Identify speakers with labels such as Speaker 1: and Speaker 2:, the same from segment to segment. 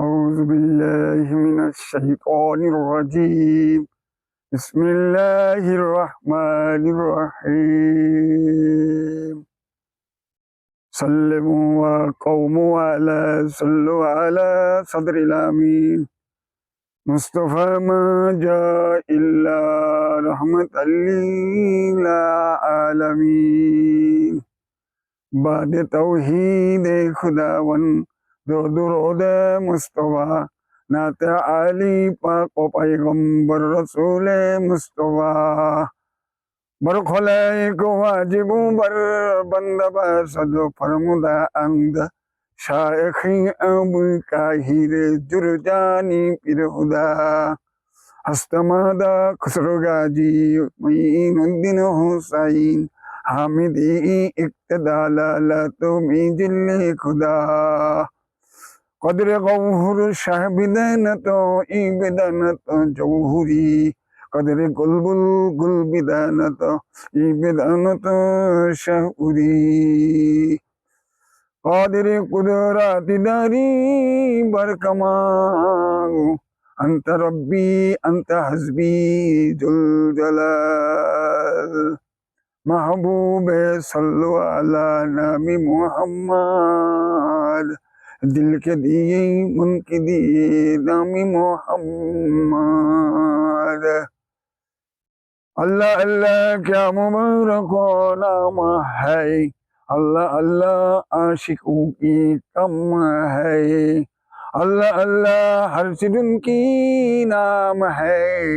Speaker 1: أعوذ بالله من الشيطان الرجيم. بسم الله الرحمن الرحيم. سلموا وقوموا على صلوا على صدر الأمين. مصطفى ما جاء إلا رحمة للعالمين. بعد توحید خداون দুরুদে মুস্তফা নাতে আলী পাক ও পাইগম্বর রসুলে মুস্তফা بر خلائق واجب بر بند بسد فرمودا اند شایخی ابو کاهیر جرجانی پیر خدا استمادا خسرو گاجی معین الدین حسین حامدی اقتدالا لتو می جل خدا কদরে গৌহুর শাহ বিদানত ই বিদানত জৌহুরি কদরে গুলবুল গুল বিদানত ই বিদানত শাহুরি কদরে কুদরাতি দারি বরকমাল أنت ربي أنت حسبي ذو الجلال محبوب صلو علی نبی محمد দিলকে দিয়েই মনকে দিয়ে দামি মোহাম্মদ। আল্লাহ আল্লাহ, ক্যা মুবারক নাম হ্যায় আল্লাহ আল্লাহ, আশিকু কি কম হ্যায় আল্লাহ আল্লাহ, হর সিদুন কি নাম হ্যায়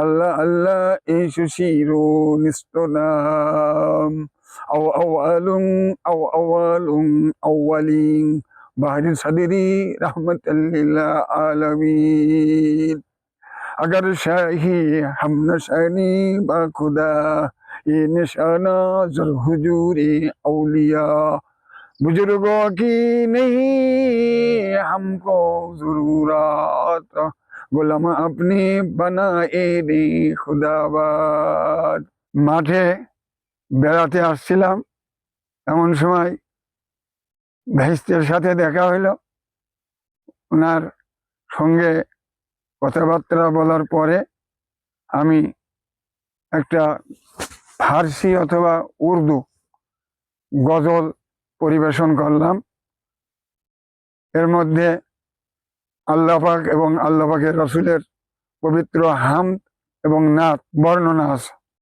Speaker 1: আল্লাহ আল্লাহ ইসু শিরো নিস্ত নাম। أو أول أو أول أولين বাহির সাদেরি রহমতুল্লিল্লাহ আলমিন اگر شاہی ہم نشانی با خدا یہ نشانہ ذر حجور اولیاء بزرگوں کی نہیں ہم کو ضرورات গোলাম আপনি বানায়ে রে খুদাবাদ মাঠে বেড়াতে আসছিলাম এমন সময় ভেস্তের সাথে দেখা হইল। ওনার সঙ্গে কথাবার্তা বলার পরে আমি একটা ফার্সি অথবা উর্দু গজল পরিবেশন করলাম। এর মধ্যে আল্লাহ পাক এবং আল্লাহ পাকের রসুলের পবিত্র হাম এবং নাথ বর্ণনা আছে।